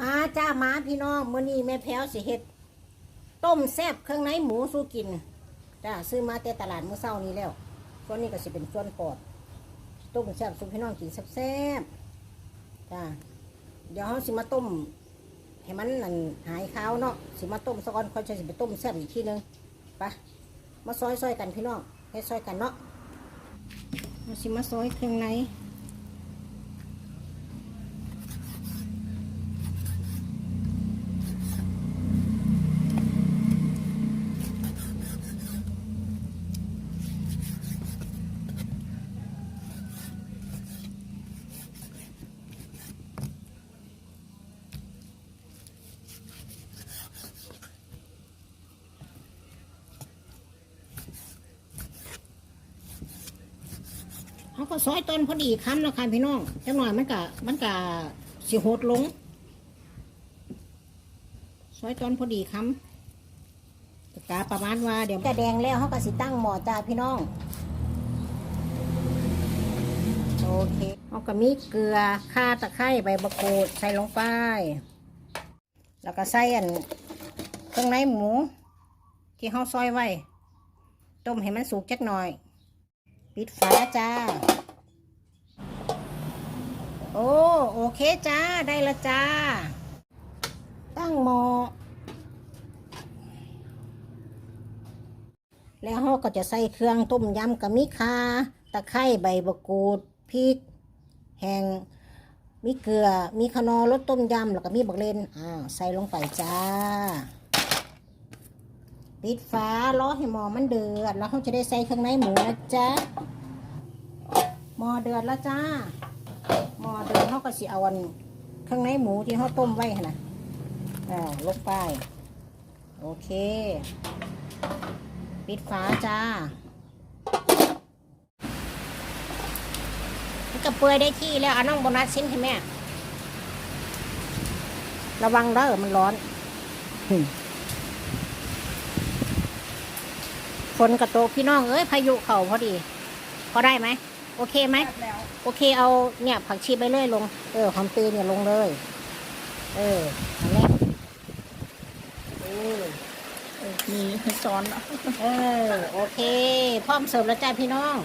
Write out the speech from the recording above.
มาจ้ามาพี่น้องมื้อนี้แม่แพ้วสิเฮ็ดต้มแซ่บเครื่องในหมูสู้กินจ้าซื้อมาแต่ตลาดเมื่อเช้านี้แล้วส่วนนี้ก็สิเป็นส่วนปอดต้มแซ่บสู้พี่น้องกินแซ่บๆจ้าเดี๋ยวเราสิมาต้มให้มันนั่นหายขาวเนาะสิมาต้มซะก่อนค่อยจะสิไปต้มแซ่บอีกทีนึงไปมาซอยซอยๆกันพี่น้องให้ซอยกันเนาะมาสิมาซอยเครื่องใน เขาก็ซอยต้นพอดีคำแล้วค่ะพี่น้องจังหน่อยมันกะมันกะสิโหดลง ซอยต้นพอดีคำกาประมาณว่าเดี๋ยวจะแดงแล้วเขาก็สิตั้งหมอจ้าพี่น้อง โอเคเขาก็มีเกลือข่าตะไคร้ใบมะกรูดใส่ลงไป แล้วก็ใส่อันเครื่องในหมู ที่เขาซอยไว้ ต้มให้มันสุกจักหน่อย ปิดฝาจ้า โอ้โอเคจ้าได้ละจ้า ตั้งหมอแล้วเราก็จะใส่เครื่องต้มยำกับมิคาตะไคร้ใบมะกูดพริก แห้งมีเกลือ มีขนอรสต้มยำแล้วก็มีบักเลนอ้าใส่ลงไปจ้า ปิดฝารอให้หมอมันเดือด แล้วเขาจะได้ใส่เครื่องในหมูนะจ๊ะหม้อเดือดแล้วจ้าหม้อเดือดเขาก็สิเอาันข้างในหมูที่เขาต้มไว้นะอ่าลงไปโอเค ปิดฝาจ้ามันก็เปื่อยได้ที่แล้วเอาน้องโบนัสชิ้นให้แม่ ระวังเด้อมันร้อนหึ ฝนกระโตกพี่น้องเอ้ยพายุเข่าพอดี พอได้ไหม โอเคไหม แล้วโอเคเอาเนี่ยผักชีไปเรื่อยลง เออหอมตีเนี่ยลงเลย เอออันนี้เออมีให้ซ้อนเนาะ เออ โอเค พร้อมเสิร์ฟแล้วจ้าพี่น้อง